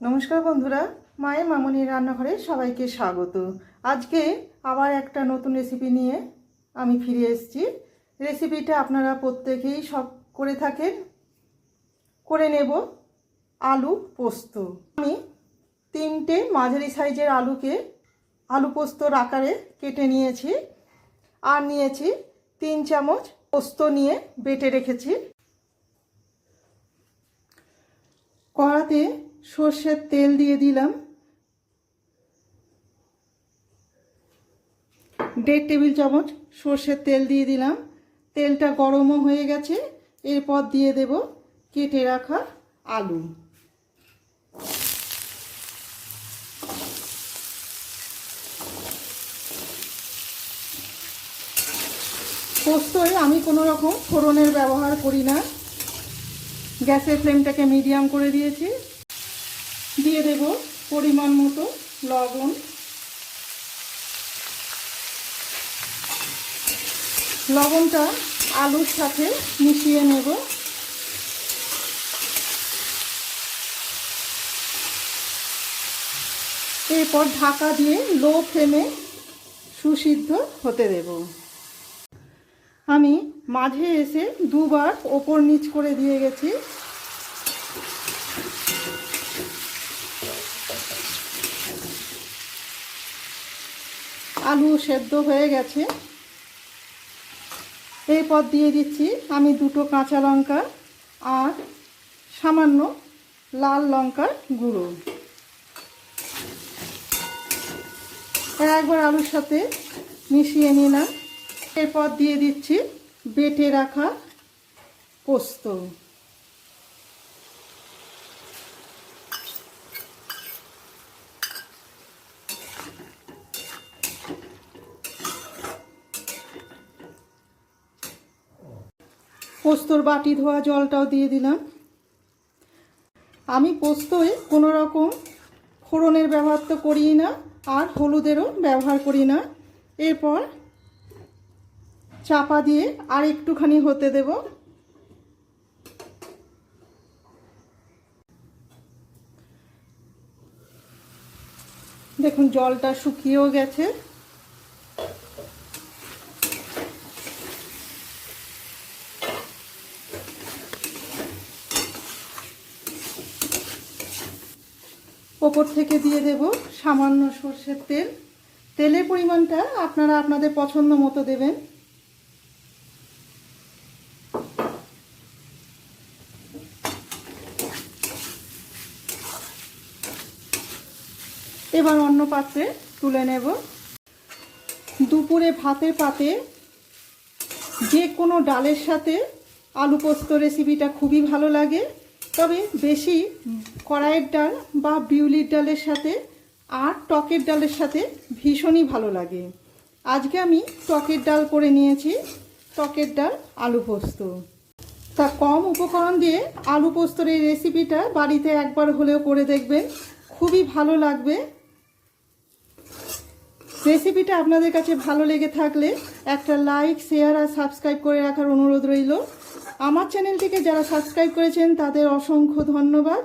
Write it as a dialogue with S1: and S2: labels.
S1: নমস্কার বন্ধুরা, মায়ের মামনির রান্নাঘরে সবাইকে স্বাগত। আজকে আবার একটা নতুন রেসিপি নিয়ে আমি ফিরে এসেছি। রেসিপিটা আপনারা প্রত্যেকেই সব করে থাকেন। করে নেব আলু পোস্ত। আমি তিনটে মাঝারি সাইজের আলুকে আলু পোস্তর আকারে কেটে নিয়েছি আর নিয়েছি তিন চামচ পোস্ত নিয়ে বেটে রেখেছি। কড়াতে সর্ষের তেল দিয়ে দিলাম। দেড় টেবিল চামচ সর্ষের তেল দিয়ে দিলাম। তেলটা গরমও হয়ে গেছে। এরপর দিয়ে দেব কেটে রাখা আলু। পোস্তয় আমি কোনো রকম ফোড়নের ব্যবহার করি না। গ্যাসের ফ্লেমটাকে মিডিয়াম করে দিয়েছি। দিয়ে দেব পরিমাণ মতো লবণ। লবণটা আলুর সাথে মিশিয়ে নেব। এরপর ঢাকা দিয়ে লো ফ্লেমে সুসিদ্ধ হতে দেব। আমি মাঝে এসে দুবার ওপর নিচ করে দিয়ে গেছি। আলু সেদ্ধ হয়ে গেছে। এরপর দিয়ে দিচ্ছি আমি দুটো কাঁচা লঙ্কা আর সামান্য লাল লঙ্কার গুঁড়ো। একবার আলুর সাথে মিশিয়ে নিলাম। এরপর দিয়ে দিচ্ছি বেটে রাখা পোস্ত। পোস্তর বাটি ধোয়া জলটাও দিয়ে দিলাম। আমি পোস্তয় কোনো রকম ফোড়নের ব্যবহার তো করি না, আর হলুদেরও ব্যবহার করি না। এরপর চাপা দিয়ে আর একটুখানি হতে দেব। দেখুন, জলটা শুকিয়েও গেছে। ওপর থেকে দিয়ে দেব সামান্য সর্ষের তেল। তেলের পরিমাণটা আপনারা আপনাদের পছন্দ মতো দেবেন। এবার অন্য পাত্রে তুলে নেব। দুপুরে ভাতের পাতে যে কোনো ডালের সাথে আলু পোস্ত রেসিপিটা খুবই ভালো লাগে। তবে বেশি কড়াইয়ের ডাল বা বিউলির ডালের সাথে আর টকের ডালের সাথে ভীষণই ভালো লাগে। আজকে আমি টকের ডাল করে নিয়েছি, টকের ডাল আলু পোস্ত। তা কম উপকরণ দিয়ে আলু পোস্তর এই রেসিপিটা বাড়িতে একবার হলেও করে দেখবেন, খুবই ভালো লাগবে। রেসিপিটা আপনাদের কাছে ভালো লেগে থাকলে একটা লাইক, শেয়ার আর সাবস্ক্রাইব করে রাখার অনুরোধ রইল। আমার চ্যানেলটিকে যারা সাবস্ক্রাইব করেছেন তাদের অসংখ্য ধন্যবাদ।